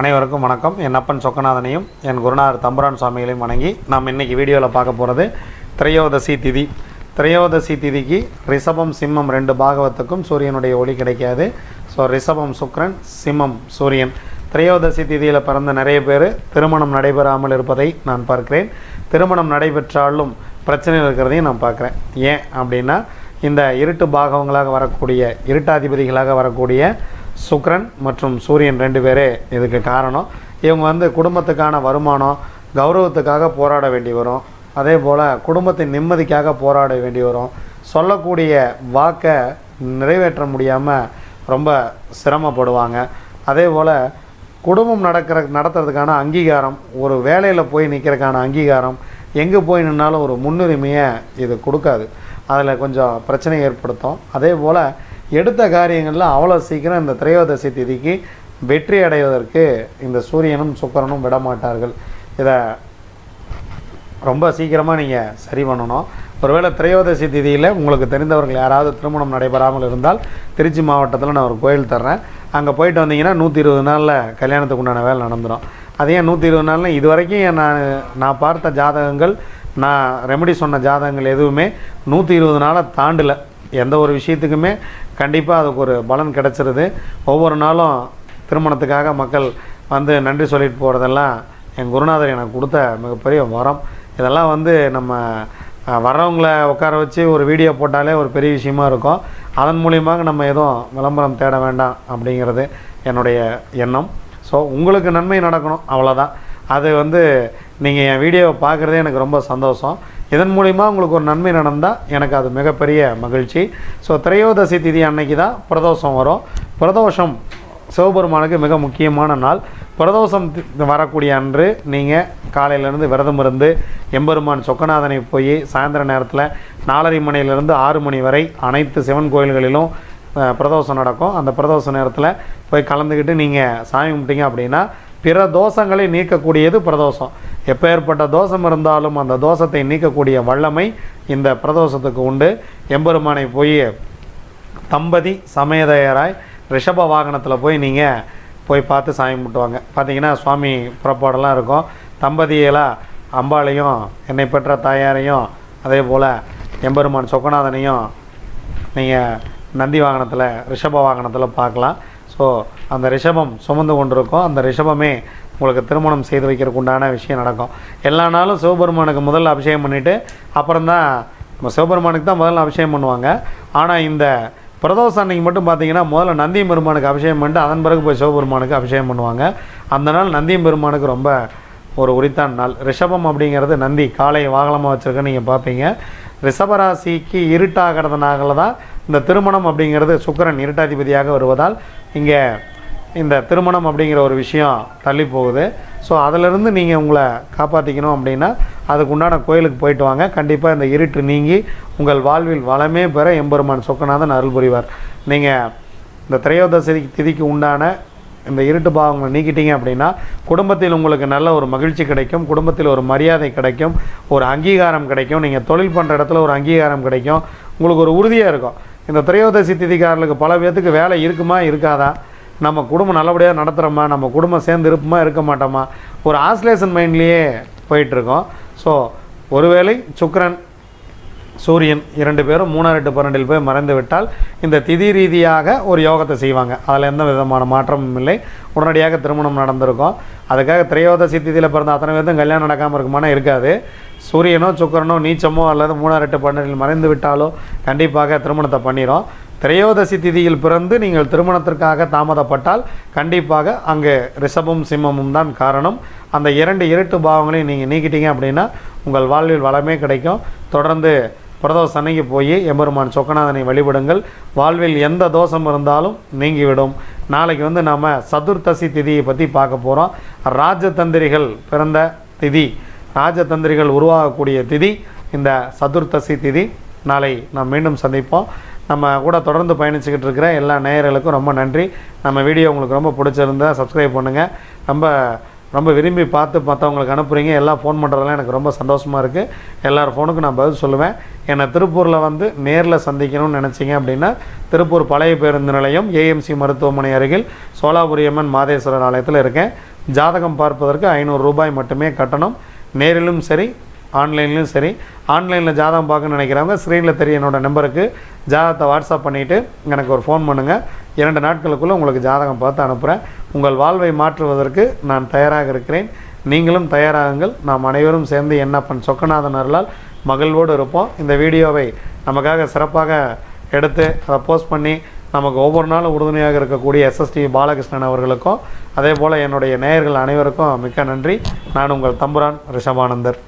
அனைவருக்கும் வணக்கம். என் அப்பன் சொக்கநாதனையும் என் குருநாதர் தம்புரான் சுவாமிகளையும் வணங்கி நாம் இன்னைக்கு வீடியோவில் பார்க்க போகிறது திரையோதசி திதி. திரையோதசி திதிக்கு ரிஷபம் சிம்மம் ரெண்டு பாகவத்துக்கும் சூரியனுடைய ஒளி கிடைக்காது. ஸோ ரிஷபம் சுக்கிரன் சிம்மம் சூரியன். திரையோதசி திதியில் பிறந்த நிறைய பேர் திருமணம் நடைபெறாமல் இருப்பதை நான் பார்க்கிறேன். திருமணம் நடைபெற்றாலும் பிரச்சனை இருக்கிறதையும் நான் பார்க்குறேன். ஏன் அப்படின்னா இந்த இருட்டு பாகவங்களாக வரக்கூடிய இருட்டாதிபதிகளாக வரக்கூடிய சுக்ரன் மற்றும் சூரியன் ரெண்டு பேரே இதுக்கு காரணம். இவங்க வந்து குடும்பத்துக்கான வருமானம் கௌரவத்துக்காக போராட வேண்டி வரும். அதே போல் குடும்பத்தின் நிம்மதிக்காக போராட வேண்டி வரும். சொல்லக்கூடிய வாக்கை நிறைவேற்ற முடியாமல் ரொம்ப சிரமப்படுவாங்க. அதே போல் குடும்பம் நடக்கிற நடத்துறதுக்கான அங்கீகாரம் ஒரு வேலையில் போய் நிற்கிறதுக்கான அங்கீகாரம் எங்கே போய் நின்னாலும் ஒரு முன்னுரிமையை இது கொடுக்காது. அதில் கொஞ்சம் பிரச்சனை ஏற்படுத்தும். அதே போல் எடுத்த காரியங்களில் அவ்வளோ சீக்கிரம் இந்த திரையோதசி திதிக்கு வெற்றி அடைவதற்கு இந்த சூரியனும் சுக்கரனும் விடமாட்டார்கள். இதை ரொம்ப சீக்கிரமாக நீங்கள் சரி பண்ணணும். ஒருவேளை திரையோதசி திதியில் உங்களுக்கு தெரிந்தவர்கள் யாராவது திருமணம் நடைபெறாமல் இருந்தால் திருச்சி மாவட்டத்தில் நான் ஒரு கோயில் தர்றேன். அங்கே போயிட்டு வந்தீங்கன்னா நூற்றி இருபது நாளில் கல்யாணத்துக்கு உண்டான வேலை நடந்துடும் அதே நூற்றி இருபது நாளில் இது வரைக்கும் நான் நான் பார்த்த ஜாதகங்கள் நான் ரெமெடி சொன்ன ஜாதகங்கள் எதுவுமே நூற்றி இருபது நாளை தாண்டலை. எந்த ஒரு விஷயத்துக்குமே கண்டிப்பாக அதுக்கு ஒரு பலன் கிடச்சிருது. ஒவ்வொரு நாளும் திருமணத்துக்காக மக்கள் வந்து நன்றி சொல்லிட்டு போகிறதெல்லாம் என் குருநாதர் எனக்கு கொடுத்த மிகப்பெரிய வரம். இதெல்லாம் வந்து நம்ம வர்றவங்கள உட்கார வச்சு ஒரு வீடியோ போட்டாலே ஒரு பெரிய விஷயமா இருக்கும். அதன் மூலியமாக நம்ம எதுவும் விளம்பரம் தேட வேண்டாம் அப்படிங்கிறது என்னுடைய எண்ணம். ஸோ உங்களுக்கு நன்மை நடக்கணும் அவ்வளோதான் அது வந்து நீங்கள் என் வீடியோவை பார்க்குறதே எனக்கு ரொம்ப சந்தோஷம். இதன் மூலிமா உங்களுக்கு ஒரு நன்மை நடந்தால் எனக்கு அது மிகப்பெரிய மகிழ்ச்சி. ஸோ திரையோதசி திதி அன்னைக்கு தான் பிரதோஷம் வரும். பிரதோஷம் சிவபெருமானுக்கு மிக முக்கியமான நாள். பிரதோஷம் வரக்கூடிய அன்று நீங்கள் காலையிலேருந்து விரதம் இருந்து எம்பெருமான் சொக்கநாதனை போய் சாயந்தர நேரத்தில் நாலரை மணியிலிருந்து ஆறு மணி வரை அனைத்து சிவன் கோயில்களிலும் பிரதோஷம் நடக்கும். அந்த பிரதோஷ நேரத்தில் போய் கலந்துக்கிட்டு நீங்கள் சாமி கும்பிட்டீங்க அப்படின்னா பிற தோஷங்களை நீக்கக்கூடியது பிரதோஷம். எப்பேற்பட்ட தோஷம் இருந்தாலும் அந்த தோஷத்தை நீக்கக்கூடிய வல்லமை இந்த பிரதோஷத்துக்கு உண்டு. எம்பெருமானை போய் தம்பதி சமேதையராய் ரிஷப வாகனத்தில் போய் நீங்கள் போய் பார்த்து சாமி கும்பிட்டுவாங்க. பார்த்தீங்கன்னா சுவாமி புறப்பாடெல்லாம் இருக்கும். தம்பதியெல்லாம் அம்பாளையும் என்னை பெற்ற தாயாரையும் அதே போல் எம்பெருமான் சொக்கநாதனையும் நீங்கள் நந்தி வாகனத்தில் ரிஷப வாகனத்தில் பார்க்கலாம். ஸோ அந்த ரிஷபம் சுமந்து கொண்டிருக்கும். அந்த ரிஷபமே உங்களுக்கு திருமணம் செய்து வைக்கிறதுக்கு உண்டான விஷயம் நடக்கும். எல்லா நாளும் சிவபெருமானுக்கு முதல்ல அபிஷேகம் பண்ணிவிட்டு அப்புறம்தான் நம்ம சிவபெருமானுக்கு தான் முதல்ல அபிஷேகம் பண்ணுவாங்க. ஆனால் இந்த பிரதோஷம் அன்னைக்கு மட்டும் பார்த்தீங்கன்னா முதல்ல நந்தி பெருமானுக்கு அபிஷேகம் பண்ணிட்டு அதன் பிறகு போய் சிவபெருமானுக்கு அபிஷேகம் பண்ணுவாங்க. அந்த நாள் நந்தியம் பெருமானுக்கு ரொம்ப ஒரு உரித்தான் நாள். ரிஷபம் அப்படிங்கிறது நந்தி காலை வாகனமாக வச்சுருக்கேன்னு நீங்கள் பார்ப்பீங்க ரிஷபராசிக்கு இருட்டாகிறதுனால தான் இந்த திருமணம் அப்படிங்கிறது சுக்கிரன் இருட்டாதிபதியாக வருவதால் இங்கே இந்த திருமணம் அப்படிங்கிற ஒரு விஷயம் தள்ளி போகுது. ஸோ அதிலிருந்து நீங்கள் உங்களை காப்பாற்றிக்கணும் அப்படின்னா அதுக்கு உண்டான கோயிலுக்கு போயிட்டு வாங்க. கண்டிப்பாக இந்த இருட்டு நீங்கி உங்கள் வாழ்வில் வளமே பெற எம்பெருமான் சொக்கநாதன் அருள் புரிவார் நீங்கள் இந்த திரையோதசி திதிக்கு உண்டான இந்த இருட்டு பாவங்களை நீக்கிட்டீங்க அப்படின்னா குடும்பத்தில் உங்களுக்கு நல்ல ஒரு மகிழ்ச்சி கிடைக்கும். குடும்பத்தில் ஒரு மரியாதை கிடைக்கும். ஒரு அங்கீகாரம் கிடைக்கும். நீங்கள் தொழில் பண்ணுற இடத்துல ஒரு அங்கீகாரம் கிடைக்கும். உங்களுக்கு ஒரு உறுதியாக இருக்கும். இந்த திரையோதசி திதிக்காரர்களுக்கு பல பேர்த்துக்கு வேலை இருக்குமா இருக்காதா? நம்ம குடும்பம் நல்லபடியாக நடத்துகிறோமா நம்ம குடும்பம் சேர்ந்து இருப்போமா இருக்க மாட்டோமா? ஒரு ஆஸ்லேஷன் மைண்ட்லேயே போயிட்டுருக்கோம். ஸோ ஒருவேளை சுக்ரன் சூரியன் இரண்டு பேரும் மூணாறு எட்டு பன்னெண்டில் போய் மறைந்து விட்டால் இந்த திதி ரீதியாக ஒரு யோகத்தை செய்வாங்க. அதில் எந்த விதமான மாற்றமும் இல்லை. உடனடியாக திருமணம் நடந்திருக்கும். அதுக்காக திரையோதசி திதியில் பிறந்த அத்தனை பேர்த்தும் கல்யாணம் நடக்காமல் இருக்குமானா இருக்காது. சூரியனோ சுக்கரனோ நீச்சமோ அல்லது மூணாறு எட்டு பன்னெண்டில் மறைந்து விட்டாலோ கண்டிப்பாக திருமணத்தை பண்ணிடும் திரையோதசி திதியில் பிறந்து நீங்கள் திருமணத்திற்காக தாமதப்பட்டால் கண்டிப்பாக அங்கே ரிஷபம் சிம்மமும் தான் காரணம். அந்த இரண்டு இருட்டு பாவங்களையும் நீங்கள் நீக்கிட்டீங்க அப்படின்னா உங்கள் வாழ்வில் வளமே கிடைக்கும். தொடர்ந்து பிரதோஷ அன்னைக்கு போய் எம்பெருமான் சொக்கநாதனை வழிபடுங்கள். வாழ்வில் எந்த தோஷம் இருந்தாலும் நீங்கிவிடும். நாளைக்கு வந்து நாம் சதுர்த்தசி திதியை பற்றி பார்க்க போகிறோம் ராஜதந்திரிகள் பிறந்த திதி. ராஜதந்திரிகள் உருவாகக்கூடிய திதி இந்த சதுர்த்தசி திதி. நாளை நாம் மீண்டும் சந்திப்போம். நம்ம கூட தொடர்ந்து பயணிச்சுக்கிட்டு இருக்கிற எல்லா நேயர்களுக்கும் ரொம்ப நன்றி. நம்ம வீடியோ உங்களுக்கு ரொம்ப பிடிச்சிருந்தா சப்ஸ்கிரைப் பண்ணுங்கள் ரொம்ப ரொம்ப விரும்பி பார்த்து மற்றவங்களுக்கு அனுப்புகிறீங்க எல்லாம் ஃபோன் பண்ணுறதெல்லாம் எனக்கு ரொம்ப சந்தோஷமாக இருக்குது எல்லார் ஃபோனுக்கும் நான் பதில் சொல்லுவேன். என்னை திருப்பூரில் வந்து நேரில் சந்திக்கணும்னு நினச்சிங்க அப்படின்னா திருப்பூர் பழைய பேருந்து நிலையம் ஏஎம்சி மருத்துவமனை அருகில் சோலாபுரியம்மன் மாதேஸ்வரர் ஆலயத்தில் இருக்கேன். ஜாதகம் பார்ப்பதற்கு ஐநூறு ரூபாய் மட்டுமே கட்டணம். நேரிலும் சரி ஆன்லைன்லையும் சரி. ஆன்லைனில் ஜாதகம் பார்க்கணும்னு நினைக்கிறவங்க ஸ்க்ரீனில் தெரிய என்னோட நம்பருக்கு. ஜாதகத்தை வாட்ஸ்அப் பண்ணிவிட்டு எனக்கு ஒரு ஃபோன் பண்ணுங்கள் இரண்டு நாட்களுக்குள்ளே உங்களுக்கு ஜாதகம் பார்த்து அனுப்புகிறேன் உங்கள் வாழ்வை மாற்றுவதற்கு நான் தயாராக இருக்கிறேன். நீங்களும் தயாராகுங்கள். நாம் அனைவரும் சேர்ந்து என்னப்பன் சொக்கநாதன் அருளால் மகிழ்வோடு இருப்போம். இந்த வீடியோவை நமக்காக சிறப்பாக எடுத்து அதை போஸ்ட் பண்ணி நமக்கு ஒவ்வொரு நாளும் உறுதுணையாக இருக்கக்கூடிய எஸ்எஸ்டி பாலகிருஷ்ணன் அவர்களுக்கும் அதே போல் என்னுடைய நேயர்கள் அனைவருக்கும் மிக்க நன்றி. நான் உங்கள் தம்புரான் ரிஷபானந்தர்.